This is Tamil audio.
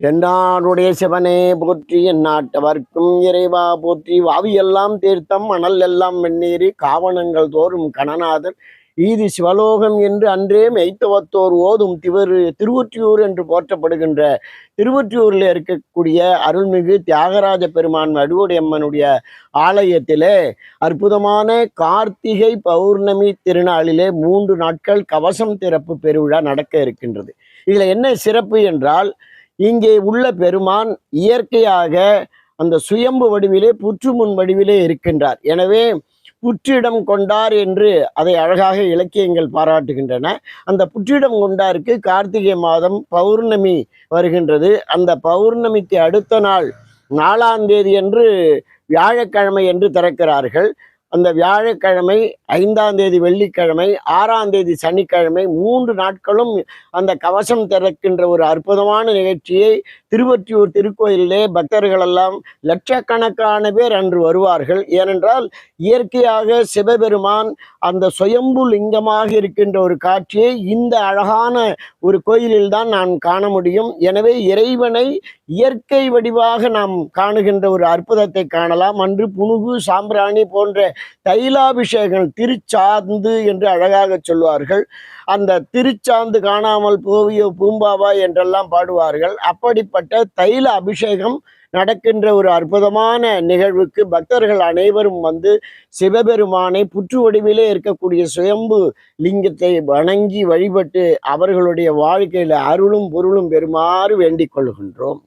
என்னாருடைய சிவனே போற்றி எந்நாட்டவர்க்கும் இறைவா போற்றி. வாவியெல்லாம் தீர்த்தம் மணல் எல்லாம் வெந்நீர் காவணங்கள் தோறும் கணநாதர். ஈதி சிவலோகம் என்று அன்றே மெய்த்தவத்தோர் ஓதும் திவரு திருவொற்றியூர் என்று போற்றப்படுகின்ற திருவொற்றியூரில் இருக்கக்கூடிய அருள்மிகு தியாகராஜ பெருமான் வடுவடையம்மனுடைய ஆலயத்திலே அற்புதமான கார்த்திகை பௌர்ணமி திருநாளிலே மூன்று நாட்கள் கவசம் திறப்பு பெருவிழா நடக்க இருக்கின்றது. இதில் என்ன சிறப்பு என்றால் இங்கே உள்ள பெருமான் இயற்கையாக அந்த சுயம்பு வடிவிலே புற்றுமுன் வடிவிலே இருக்கின்றார். எனவே புற்றிடம் கொண்டார் என்று அதை அழகாக இலக்கியங்கள் பாராட்டுகின்றன. அந்த புற்றிடம் கொண்டாருக்கு கார்த்திகை மாதம் பௌர்ணமி வருகின்றது. அந்த பௌர்ணமிக்கு அடுத்த நாள் நாலாம் தேதி என்று வியாழக்கிழமை என்று திறக்கிறார்கள். அந்த வியாழக்கிழமை ஐந்தாம் தேதி வெள்ளிக்கிழமை ஆறாம் தேதி சனிக்கிழமை மூன்று நாட்களும் அந்த கவசம் திறக்கின்ற ஒரு அற்புதமான நிகழ்ச்சியை திருவொற்றியூர் திருக்கோயிலே பக்தர்கள் எல்லாம் லட்சக்கணக்கான பேர் அன்று வருவார்கள். ஏனென்றால் இயற்கையாக சிவபெருமான் அந்த சுயம்பு லிங்கமாக இருக்கின்ற ஒரு காட்சியை இந்த அழகான ஒரு கோயிலில் தான் நான் காண முடியும். எனவே இறைவனை இயற்கை வடிவாக நாம் காணுகின்ற ஒரு அற்புதத்தை காணலாம். அன்று புனுகு சாம்பிராணி போன்ற தைலாபிஷேகம் திருச்சாந்து என்று அழகாக சொல்வார்கள். அந்த திருச்சாந்து காணாமல் போவியோ பூம்பாவா என்றெல்லாம் பாடுவார்கள். அப்படிப்பட்ட தைல அபிஷேகம் நடக்கின்ற ஒரு அற்புதமான நிகழ்வுக்கு பக்தர்கள் அனைவரும் வந்து சிவபெருமானை புற்று வடிவிலே இருக்கக்கூடிய சுயம்பு லிங்கத்தை வணங்கி வழிபட்டு அவர்களுடைய வாழ்க்கையில் அருளும் பொருளும் பெறுமாறு வேண்டிக் கொள்கின்றோம்.